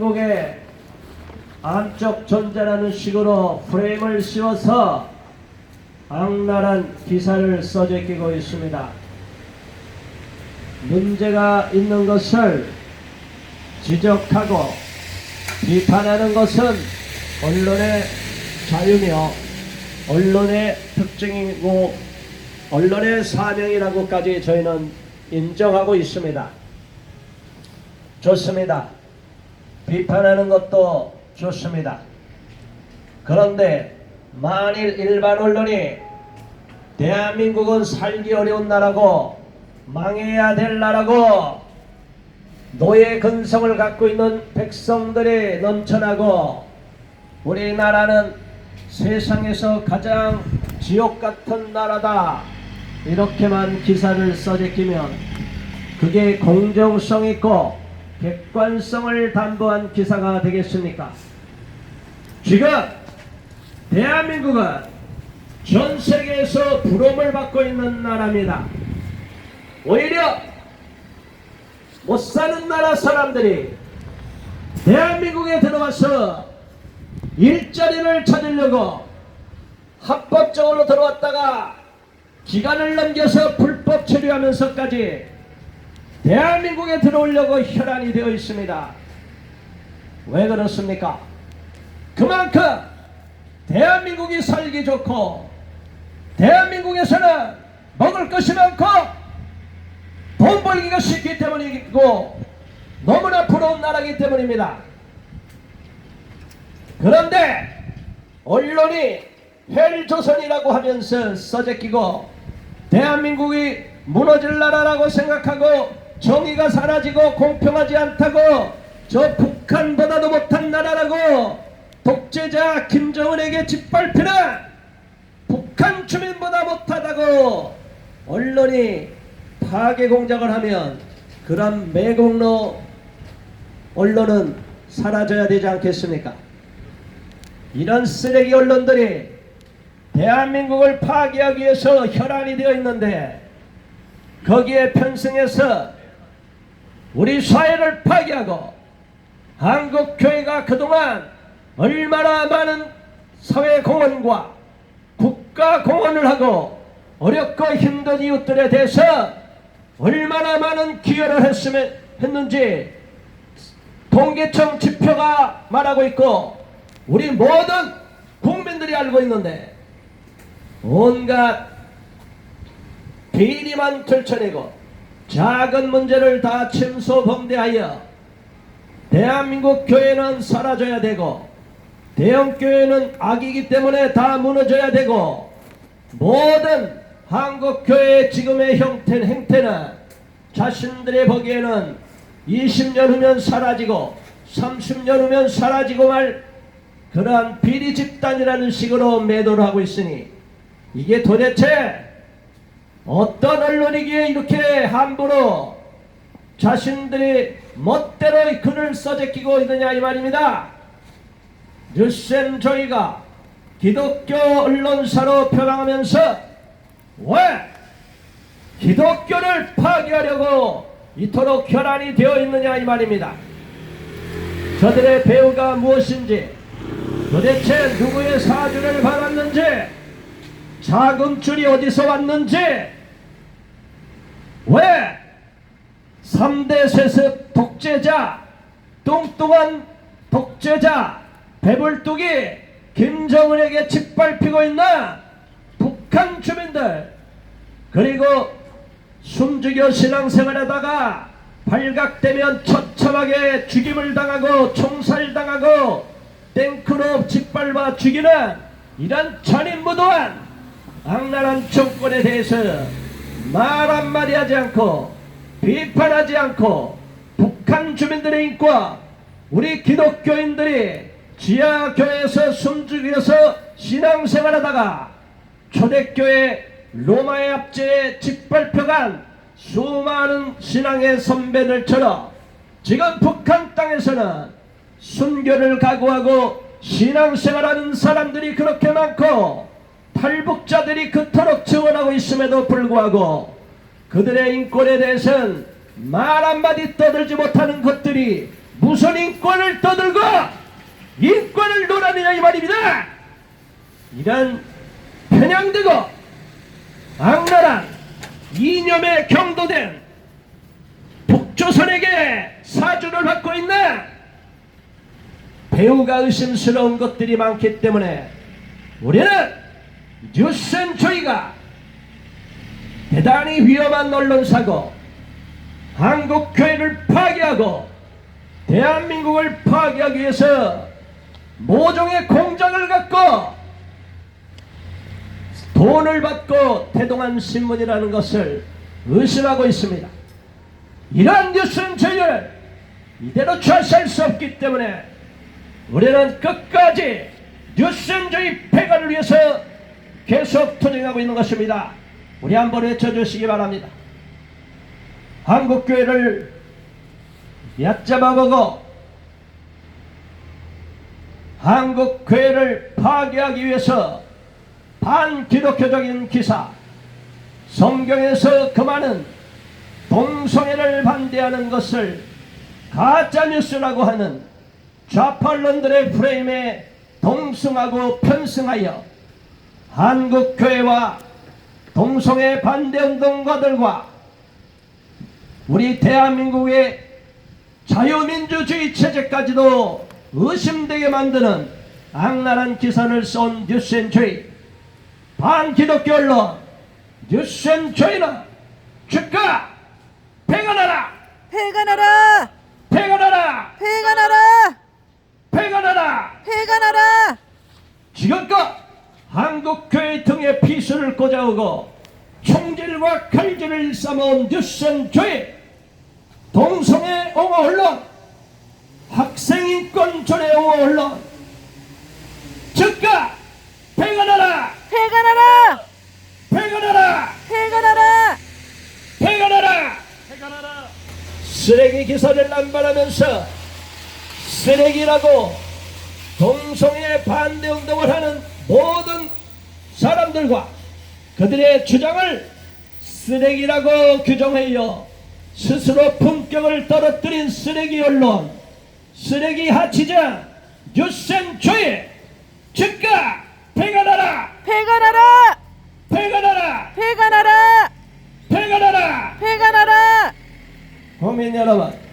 대한민국의 안쪽 존재라는 식으로 프레임을 씌워서 악랄한 기사를 써제끼고 있습니다. 문제가 있는 것을 지적하고 비판하는 것은 언론의 자유며 언론의 특징이고 언론의 사명이라고까지 저희는 인정하고 있습니다. 좋습니다. 비판하는 것도 좋습니다. 그런데 만일 일반 언론이 대한민국은 살기 어려운 나라고 망해야 될 나라고 노예 근성을 갖고 있는 백성들이 넘쳐나고 우리나라는 세상에서 가장 지옥 같은 나라다 이렇게만 기사를 써제끼면 그게 공정성 있고 객관성을 담보한 기사가 되겠습니까? 지금 대한민국은 전 세계에서 부름을 받고 있는 나라입니다. 오히려 못 사는 나라 사람들이 대한민국에 들어와서 일자리를 찾으려고 합법적으로 들어왔다가 기간을 넘겨서 불법 체류하면서까지 대한민국에 들어오려고 혈안이 되어 있습니다. 왜 그렇습니까? 그만큼 대한민국이 살기 좋고 대한민국에서는 먹을 것이 많고 돈 벌기가 쉽기 때문이고 너무나 부러운 나라이기 때문입니다. 그런데 언론이 헬조선이라고 하면서 써제끼고 대한민국이 무너질 나라라고 생각하고 정의가 사라지고 공평하지 않다고 저 북한보다도 못한 나라라고 독재자 김정은에게 짓밟히는 북한 주민보다 못하다고 언론이 파괴 공작을 하면 그런 매국노 언론은 사라져야 되지 않겠습니까? 이런 쓰레기 언론들이 대한민국을 파괴하기 위해서 혈안이 되어 있는데 거기에 편승해서 우리 사회를 파괴하고 한국 교회가 그동안 얼마나 많은 사회 공헌과 국가 공헌을 하고 어렵고 힘든 이웃들에 대해서 얼마나 많은 기여를 했으면 했는지 통계청 지표가 말하고 있고 우리 모든 국민들이 알고 있는데 온갖 비리만 들춰내고 작은 문제를 다 침소봉대하여 대한민국 교회는 사라져야 되고 대형 교회는 악이기 때문에 다 무너져야 되고 모든 한국 교회의 지금의 형태 행태는 자신들의 보기에는 20년 후면 사라지고 30년 후면 사라지고 말 그러한 비리 집단이라는 식으로 매도를 하고 있으니 이게 도대체 어떤 언론이기에 이렇게 함부로 자신들이 멋대로 글을 써제끼고 있느냐 이 말입니다. 뉴센 저희가 기독교 언론사로 표방하면서 왜 기독교를 파괴하려고 이토록 혈안이 되어 있느냐 이 말입니다. 저들의 배우가 무엇인지 도대체 누구의 사주를 받았는지 자금줄이 어디서 왔는지? 왜? 3대 세습 독재자 뚱뚱한 독재자 배불뚝이 김정은에게 짓밟히고 있는 북한 주민들 그리고 숨죽여 신앙생활하다가 발각되면 처참하게 죽임을 당하고 총살당하고 탱크로 짓밟아 죽이는 이런 전인무도한 악랄한 정권에 대해서 말 한마디 하지 않고 비판하지 않고 북한 주민들의 인과 우리 기독교인들이 지하교회에서 숨죽여서 신앙생활하다가 초대교회 로마의 압제에 짓밟혀간 수많은 신앙의 선배들처럼 지금 북한 땅에서는 순교를 각오하고 신앙생활하는 사람들이 그렇게 많고 탈북 자들이 그토록 증언하고 있음에도 불구하고 그들의 인권에 대해서는 말 한마디 떠들지 못하는 것들이 무슨 인권을 떠들고 인권을 논하느냐 이 말입니다. 이런 편향되고 악랄한 이념에 경도된 북조선에게 사주를 받고 있는 배우가 의심스러운 것들이 많기 때문에 우리는 뉴센초이가 대단히 위험한 언론사고 한국 교회를 파괴하고 대한민국을 파괴하기 위해서 모종의 공장을 갖고 돈을 받고 태동한 신문이라는 것을 의심하고 있습니다. 이러한 뉴스는 저희를 이대로 좌시할 수 없기 때문에 우리는 끝까지 뉴스저희 폐가를 위해서 계속 투쟁하고 있는 것입니다. 우리 한번 외쳐주시기 바랍니다. 한국교회를 얕잡아보고 한국교회를 파괴하기 위해서 반기독교적인 기사 성경에서 그 많은 동성애를 반대하는 것을 가짜뉴스라고 하는 좌팔론들의 프레임에 동승하고 편승하여 한국교회와 동성애 반대운동가들과 우리 대한민국의 자유민주주의 체제까지도 의심되게 만드는 악랄한 기사를 쏜 뉴센주의 반기독교 언론 뉴센주의는 즉각 폐간하라 폐간하라! 폐간하라 폐간하라! 폐간하라 폐간하라! 지금껏 한국교회 등에 피수를 꽂아오고 총질과 칼질을 쌓아온 뉴센주의 동성애 옹호 언론 학생인권 전의 옹호 언론. 즉각 폐간하라! 폐간하라! 폐간하라! 폐간하라! 폐간하라! 쓰레기 기사를 남발하면서 쓰레기라고 동성애 반대 운동을 하는 모든 사람들과 그들의 주장을 쓰레기라고 규정하여 스스로 품격을 떨어뜨린 쓰레기 언론 쓰레기 하치자 뉴센초에 즉각 폐간하라 폐간하라! 폐간하라 폐간하라! 폐간하라 폐간하라! 국민 여러분